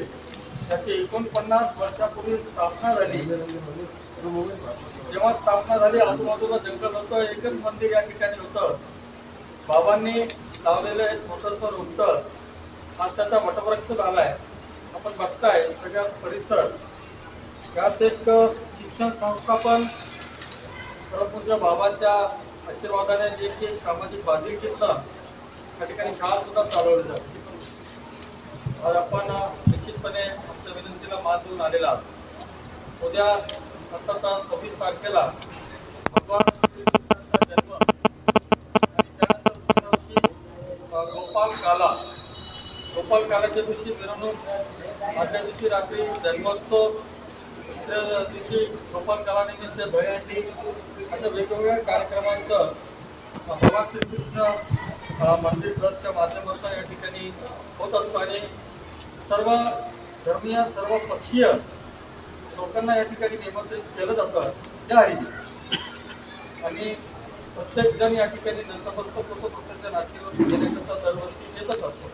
त्याचे त्याची एकोणपन्नास वर्षापूर्वी स्थापना झाली. जेव्हा स्थापना झाली आजूबाजूला जंगल होतं एकच मंदिर या ठिकाणी होतं. बाबांनी लावलेलं एक छोटस रोपटं आज त्याचा वटवृक्ष झालाय. आपण बघताय सगळ्या परिसर. यात एक शिक्षण संस्था पण परमपूज्य बाबांच्या आशीर्वादाने जे की एक सामाजिक बांधिलकीतनं त्या ठिकाणी शाळा सुद्धा चालवली जाते. आपण निश्चितपणे आमच्या विनंतीला मान देऊन आलेला आहोत. उद्या तास सव्वीस तारखेला भगवान जन्म आणि त्यानंतर दुसऱ्या दिवशी गोपाल काला गोपाल कालाच्या दिवशी मिरवणूक आदल्या दिवशी रात्री जन्मोत्सव दुसऱ्या दिवशी गोपाल कालानिमित्त दहीहंडी अशा वेगवेगळ्या कार्यक्रमांचं भगवान श्रीकृष्ण मंदिर ट्रस्टच्या माध्यमातून या ठिकाणी होत असतो आणि सर्व धर्मीय सर्व पक्षीय लोकांना या ठिकाणी निमंत्रित केलं जातं. त्या हरीने. आणि प्रत्येक जण या ठिकाणी नंतरमस्तक होतो प्रत्येक जण आशीर्वाद घेण्याकरता दरवर्षी येतच असतो.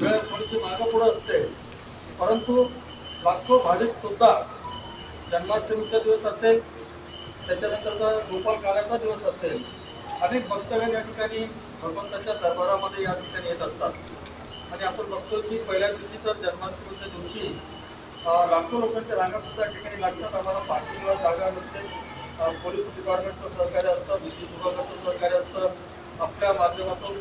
वेळ थोडीशी मागं पुढं असते. परंतु लाखो भाविक सुद्धा जन्माष्टमीचा दिवस असेल त्याच्यानंतरचा गोपाल काळाचा दिवस असेल अनेक भक्तगण या ठिकाणी भगवंताच्या दरबारामध्ये या ठिकाणी येत असतात. आणि आपण बघतो की पहिल्या दिवशी तर जन्माष्टमीच्या दिवशी लाखो लोकांच्या रांगा सुद्धा ठिकाणी लागतात आम्हाला पार्किंगला जागा नसते. पोलीस डिपार्टमेंटचं सहकार्य असतं विद्युत विभागाचं सहकार्य असतं. आपल्या माध्यमातून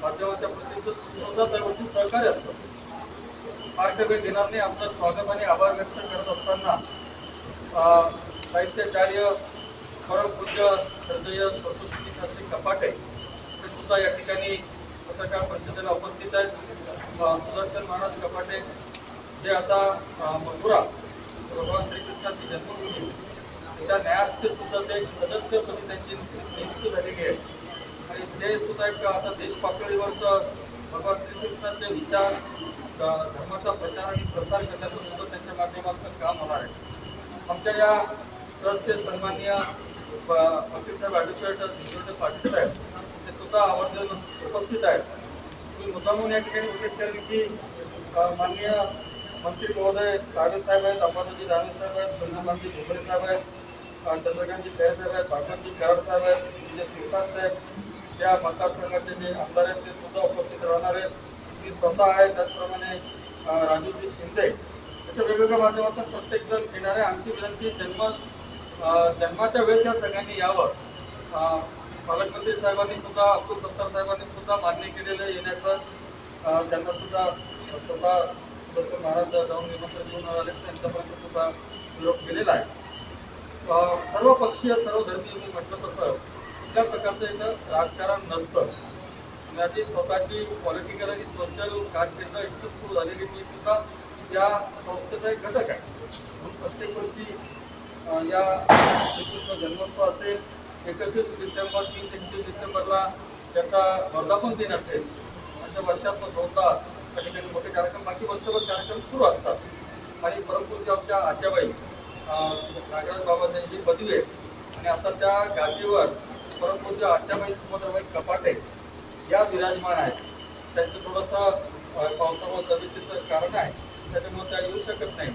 माध्यमाच्या प्रतिनिधी सुद्धा दरवर्षी सहकार्य असतं. फार वेळ घेणार नाही. आपलं स्वागत आणि आभार व्यक्त करत असताना साहित्याचार्य परमपूज्य श्रद्धेय सरस्वती शास्त्री कपाटे हे सुद्धा या ठिकाणी पत्रकार परिषदेला उपस्थित आहेत सुदर्शन महाराज कपाटे जे आता मथुरा भगवान श्रीकृष्णाची जन्मभूमी त्या न्यायालयाचे सुद्धा ते सदस्यपदी त्यांची नियुक्ती झालेली आहे. आणि ते सुद्धा एक आता देश पातळीवरचं भगवान श्रीकृष्णाचे विचार धर्माचा प्रचार आणि प्रसार करण्याचं सुद्धा त्यांच्या माध्यमातून काम होणार आहे. आमच्या या ट्रस्टचे सन्माननीय वकील साहेब ॲडव्होकेट पाटील साहेब सुद्धा आवर्जून उपस्थित आहेत. मी मुद्दामून या ठिकाणी उल्लेख करेन की माननीय मंत्री महोदय सागर साहेब आहेत अप्पाजी राणे साहेब आहेत चंद्रकांतजी भोगरे साहेब आहेत चंद्रकांतजी खेळ साहेब आहेत भागवतजी कराड साहेब आहेत विजय शिरसाट साहेब. या मतदारसंघाचे जे आमदार आहेत ते सुद्धा उपस्थित राहणार आहेत. मी स्वतः आहे त्याचप्रमाणे राजूजी शिंदे. अशा वेगवेगळ्या माध्यमातून प्रत्येक जण येणार. आहे आमची विनंती जन्म जन्माच्या वेळेस या सगळ्यांनी यावं. पालकमंत्री साहेबांनी सुद्धा अब्दुल सत्तार साहेबांनी सुद्धा मान्य केलेलं येण्याचं त्यांना सुद्धा स्वतः जसं महाराज जाऊन निमंत्रण घेऊन आले त्यांच्यापर्यंत सुद्धा विरोध केलेला आहे. सर्व पक्षीय सर्व धर्मीय मी म्हटलं तसं कुठल्या प्रकारचं इथं राजकारण नसतं. माझी स्वतःची पॉलिटिकल आणि सोशल कारकिर्द इथं सुरू झालेली मी सुद्धा या संस्थेचा एक घटक आहे. म्हणून प्रत्येक वर्षी या श्रीकृष्ण जन्मोत्सव असेल एकतीस डिसेंबर तीस एकतीस डिसेंबरला त्याचा वर्धापन दिन असेल. अशा वर्षात होता त्या ठिकाणी मोठे कार्यक्रम बाकी वर्षभर कार्यक्रम सुरू असतात. आणि परंतु आमच्या आज्याबाई नागराज बाबा त्यांची पदवी आहे आणि आता त्या गादीवर परंतु आज्याबाई सुभद्राबाई कपाटे या विराजमान आहेत. त्यांचं थोडंसं पावसामुळे तब्येतीचं कारण आहे. त्याच्यामुळे त्या येऊ शकत नाही.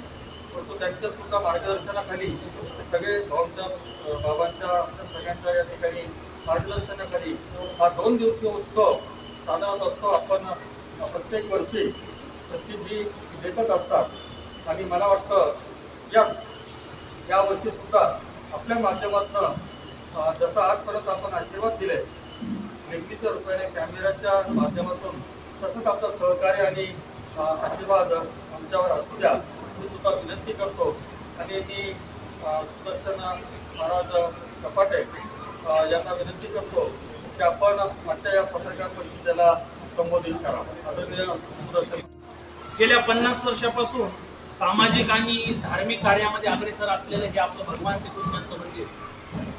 त्यांच्या सुद्धा मार्गदर्शनाखाली सगळे भाऊंच्या बाबांच्या सगळ्यांच्या या ठिकाणी मार्गदर्शनाखाली हा दोन दिवसीय उत्सव साजरा होत असतो. आपण प्रत्येक वर्षी प्रसिद्धी देतच असतात आणि मला वाटतं या या वर्षी सुद्धा आपल्या माध्यमातून जसं आजपर्यंत आपण आशीर्वाद दिले व्यक्तीच्या रुपयाने कॅमेऱ्याच्या माध्यमातून तसंच आपलं सहकार्य आणि आशीर्वाद आमच्यावर असू द्या. मी सुद्धा विनंती करतो. आणि मी सुदर्शन महाराज कपाटे यांना विनंती करतो की आपण आजच्या या पत्रकार परिषदेला संबोधित करावं आदरणीय सुदर्शन गेल्या पन्नास वर्षापासून सामाजिक आणि धार्मिक कार्यामध्ये अग्रेसर असलेलं हे आपलं भगवान श्रीकृष्णांचं मंदिर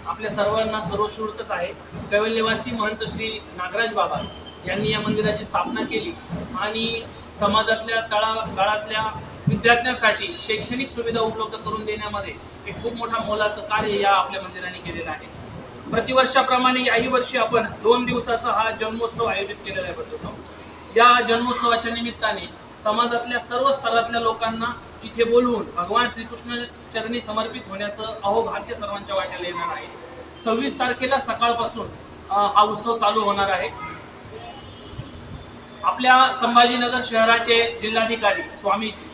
आपल्या सर्वांना सर्वश्रुतच आहे. कैवल्यवासी महंत श्री नागराज बाबा यांनी या मंदिराची स्थापना केली आणि समाजातल्या तळा गाळातल्या विद्यार्थ्यांसाठी शैक्षणिक सुविधा उपलब्ध करून देण्यामध्ये एक खूप मोठा मोलाचं कार्य या आपल्या मंदिराने केलेलं आहे. प्रतिवर्षाप्रमाणे याही वर्षी आपण दोन दिवसाचा हा जन्मोत्सव आयोजित केलेला आहे बघतो या जन्मोत्सवाच्या निमित्ताने समाजातल्या सर्व स्तरातल्या लोकांना इथे बोलवून भगवान श्रीकृष्ण चरणी समर्पित होण्याचं अहो भारतीय सर्वांच्या वाट्याला येणार आहे. सव्वीस तारखेला सकाळपासून हा उत्सव चालू होणार आहे. आपल्या संभाजीनगर शहराचे जिल्हाधिकारी स्वामीजी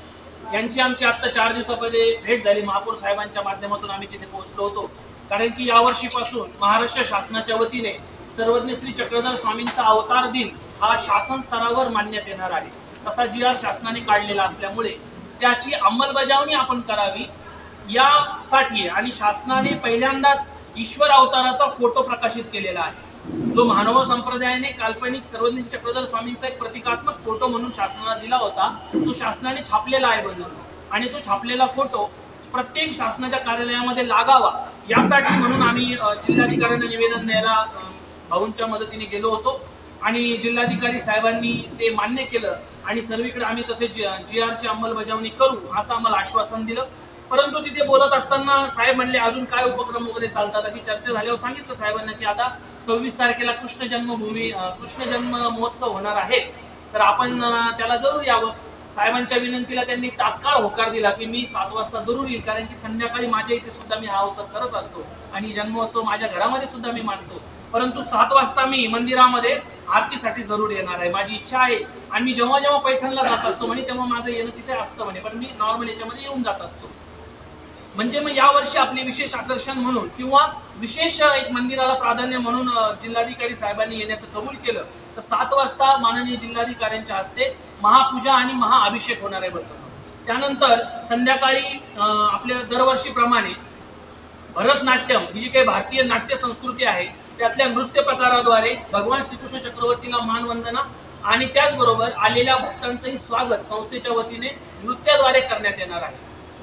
यांची आमची आता चार दिवसापहिले भेट झाली. महापौर साहेबांच्या माध्यमातून आम्ही तिथे पोहोचलो होतो. कारण की यावर्षीपासून महाराष्ट्र शासनाच्या वतीने सर्वज्ञ श्री चक्रधर स्वामींचा अवतार दिन हा शासन स्तरावर मानण्यात येणार आहे. तसा जी आर शासनाने काढलेला असल्यामुळे त्याची अंमलबजावणी आपण करावी यासाठी आणि शासनाने पहिल्यांदाच ईश्वर अवताराचा फोटो प्रकाशित केलेला आहे. जो मानव संप्रदायाने काल्पनिक सर्वज्ञ चक्रधर स्वामींचा एक प्रतिकात्मक फोटो म्हणून शासनाला दिला होता तो शासनाने छापलेला आहे बंधू आणि तो छापलेला फोटो प्रत्येक शासनाच्या कार्यालयामध्ये लागावा यासाठी म्हणून आम्ही जिल्हाधिकाऱ्यांना निवेदन द्यायला भाऊंच्या मदतीने गेलो होतो. आणि जिल्हाधिकारी साहेबांनी ते मान्य केलं. आणि सर्वीकडे आम्ही तसे जी जी आरची अंमलबजावणी करू असं आम्हाला आश्वासन दिलं. परंतु तिथे बोलत असताना साहेब म्हणले अजून काय उपक्रम वगैरे चालतात? अशी चर्चा झाल्यावर सांगितलं साहेबांना की आता सव्वीस तारखेला कृष्ण जन्मभूमी कृष्ण जन्म महोत्सव होणार आहे. तर आपण त्याला जरूर यावं. साहेबांच्या विनंतीला त्यांनी तात्काळ होकार दिला की मी सात वाजता जरूर येईल कारण की संध्याकाळी माझ्या इथे सुद्धा मी हा अवसर करत असतो आणि जन्मोत्सव माझ्या घरामध्ये सुद्धा मी मानतो. परंतु सात वाजता मी मंदिरामध्ये आरतीसाठी जरूर येणार आहे. माझी इच्छा आहे. आणि मी जेव्हा जेव्हा पैठणला जात असतो म्हणे तेव्हा माझं येणं तिथे असतं म्हणे. पण मी नॉर्मल याच्यामध्ये येऊन जात असतो. म्हणजे मग यावर्षी आपले विशेष आकर्षण म्हणून किंवा विशेष एक मंदिराला प्राधान्य म्हणून जिल्हाधिकारी साहेबांनी येण्याचं कबूल केलं तर सात वाजता माननीय जिल्हाधिकाऱ्यांच्या हस्ते महापूजा आणि महाअभिषेक होणार आहे बद्दल त्यानंतर संध्याकाळी आपल्या दरवर्षीप्रमाणे भरतनाट्यम ही जी काही भारतीय नाट्य संस्कृती आहे त्यातल्या नृत्य प्रकाराद्वारे भगवान श्रीकृष्ण चक्रवर्तीला मानवंदना आणि त्याचबरोबर आलेल्या भक्तांचंही स्वागत संस्थेच्या वतीने नृत्याद्वारे करण्यात येणार आहे.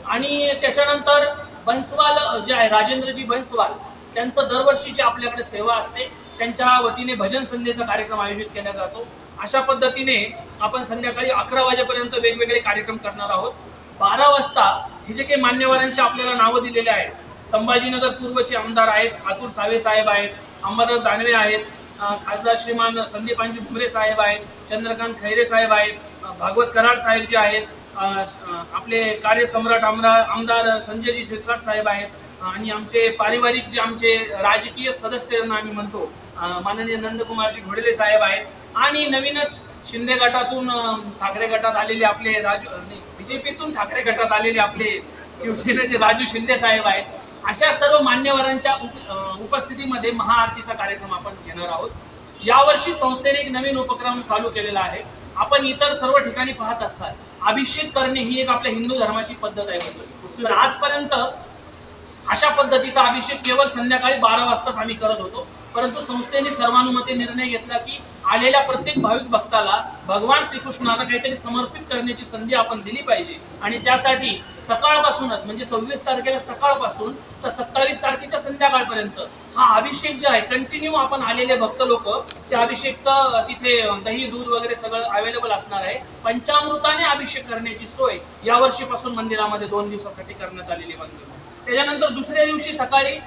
आणि त्याच्यानंतर बन्सवाल जे आहे राजेंद्रजी बन्सवाल त्यांचं दरवर्षीची आपल्याकडे सेवा असते त्यांच्या वतीने भजन संध्येचा कार्यक्रम आयोजित केला जातो. अशा पद्धतीने आपण संध्याकाळी अकरा वाजेपर्यंत वेगवेगळे कार्यक्रम करणार आहोत. बारा वाजता हे जे काही मान्यवरांचे आपल्याला नावं दिलेले आहेत संभाजीनगर पूर्वचे आमदार आहेत आतूर सावे साहेब आहेत अंबादास दानवे आहेत खासदार श्रीमान संदीपांजी भुमरे साहेब आहेत चंद्रकांत खैरे साहेब आहेत भागवत कराड साहेब जे आहेत आपले कार्यसम्राट आमदार आमदार संजयजी शिरसाट साहेब आहेत. आणि आमचे पारिवारिक जे आमचे राजकीय सदस्य आम्ही म्हणतो. माननीय नंदकुमारजी घोडेले साहेब आहेत. आणि नवीनच शिंदे गटातून ठाकरे गटात आलेले आपले राजू बीजेपीतून ठाकरे गटात आलेले आपले शिवसेनेचे राजू शिंदे साहेब आहेत. अशा सर्व मान्यवरांच्या उप- उपस्थितीमध्ये महाआरतीचा कार्यक्रम आपण घेणार आहोत. यावर्षी संस्थेने एक नवीन उपक्रम चालू केलेला आहे. आपण इतर सर्व ठिकाणी पाहत असतात. अभिषेक करणे ही एक आपल्या हिंदू धर्माची पद्धत आहे बद्दल तर आजपर्यंत अशा पद्धतीचा अभिषेक केवळ संध्याकाळी बारा वाजताच आम्ही करत होतो. परंतु संस्थेने सर्वानुमते निर्णय घेतला की आलेल्या प्रत्येक भाविक भक्ताला भगवान श्रीकृष्णाला काहीतरी समर्पित करण्याची संधी आपण दिली पाहिजे. आणि त्यासाठी सकाळपासूनच म्हणजे सव्वीस तारखेला सकाळपासून तर सत्तावीस तारखेच्या संध्याकाळपर्यंत हा अभिषेक जे आहे कंटिन्यू आपण आलेले भक्त लोक त्या अभिषेकचा तिथे दही दूध वगैरे सगळं अवेलेबल असणार आहे. पंचामृताने अभिषेक करण्याची सोय या वर्षीपासून मंदिरामध्ये दोन दिवसासाठी करण्यात आलेली बंद त्याच्यानंतर दुसऱ्या दिवशी सकाळी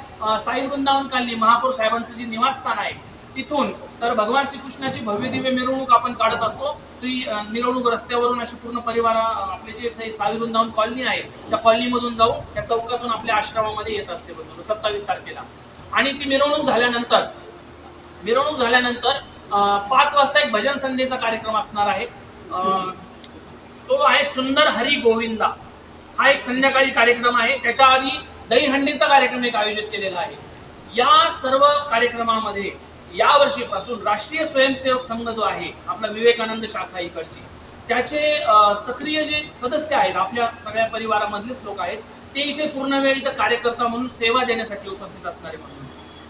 साई वृंदावन कालनी महापौर साहेबांचं जे निवासस्थान आहे तिथून तर भगवान श्रीकृष्णाची भव्य दिव्य मिरवणूक आपण काढत असतो. ती मिरवणूक रस्त्यावरून अशी पूर्ण परिवार आपले जे इथे जाऊन वृंदावन कॉलनी आहे त्या कॉलनीमधून जाऊन त्या चौकातून आपल्या आश्रमामध्ये येत असते बरोबर सत्तावीस तारखेला. आणि ती मिरवणूक झाल्यानंतर मिरवणूक झाल्यानंतर पाच वाजता एक भजन संध्येचा कार्यक्रम असणार आहे. तो आहे सुंदर हरी गोविंदा. हा एक संध्याकाळी कार्यक्रम आहे. त्याच्या आधी दहीहंडीचा कार्यक्रम एक आयोजित केलेला आहे. या सर्व कार्यक्रमामध्ये या वर्षीपासून राष्ट्रीय स्वयंसेवक संघ जो आहे आपला विवेकानंद शाखा इकडची त्याचे सक्रिय जे सदस्य आहेत आपल्या सगळ्या परिवारामधलेच लोक आहेत ते इथे पूर्ण वेळ इथं कार्यकर्ता म्हणून सेवा देण्यासाठी उपस्थित असणारे म्हणून.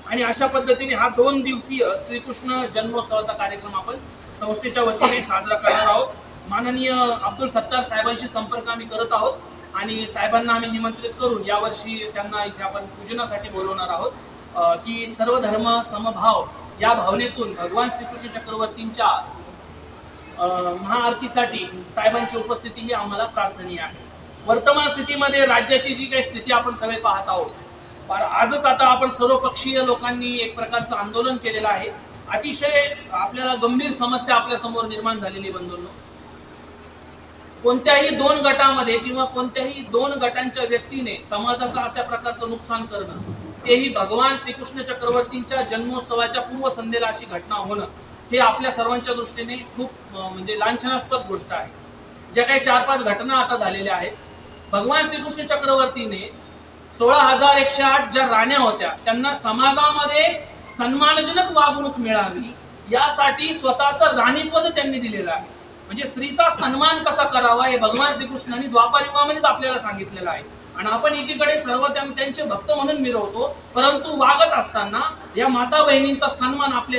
आणि अशा पद्धतीने हा दोन दिवसीय श्रीकृष्ण जन्मोत्सवाचा कार्यक्रम आपण संस्थेच्या वतीने साजरा करणार आहोत. माननीय अब्दुल सत्तार साहेबांशी संपर्क आम्ही करत आहोत आणि साहेबांना आम्ही निमंत्रित करून यावर्षी त्यांना इथे आपण पूजनासाठी बोलवणार आहोत. की सर्व धर्म समभाव या भावनेतून भगवान श्रीकृष्ण चक्रवर्तींच्या महाआरतीसाठी साहेबांची उपस्थिती ही आम्हाला प्रार्थनीय आहे. वर्तमान स्थितीमध्ये राज्याची जी काही स्थिती आपण सगळे पाहत आहोत आजच आता आपण सर्वपक्षीय लोकांनी एक प्रकारचं आंदोलन केलेलं आहे. अतिशय आपल्याला गंभीर समस्या आपल्यासमोर निर्माण झालेली बंधूंनो. कोणत्याही दोन गटामध्ये किंवा कोणत्याही दोन गटांच्या व्यक्तीने समाजाचं अशा प्रकारचं नुकसान करणं तेही भगवान श्रीकृष्ण चक्रवर्तींच्या जन्मोत्सवाच्या पूर्वसंध्येला अशी घटना होणं हे आपल्या सर्वांच्या दृष्टीने खूप म्हणजे लांछनास्पद गोष्ट आहे. ज्या काही चार पाच घटना आता झालेल्या आहेत. भगवान श्रीकृष्ण चक्रवर्तीने सोळा हजार एकशे आठ ज्या राण्या होत्या त्यांना समाजामध्ये सन्मानजनक वागणूक मिळावी यासाठी स्वतःचं राणीपद त्यांनी दिलेलं आहे. म्हणजे स्त्रीचा सन्मान कसा करावा हे भगवान श्रीकृष्णांनी द्वापार युगामध्येच आपल्याला सांगितलेलं आहे. आणि आपण एकीकडे सर्व त्यांचे भक्त म्हणून मिरवतो परंतु वागत असताना या माता बहिणींचा सन्मान आपल्या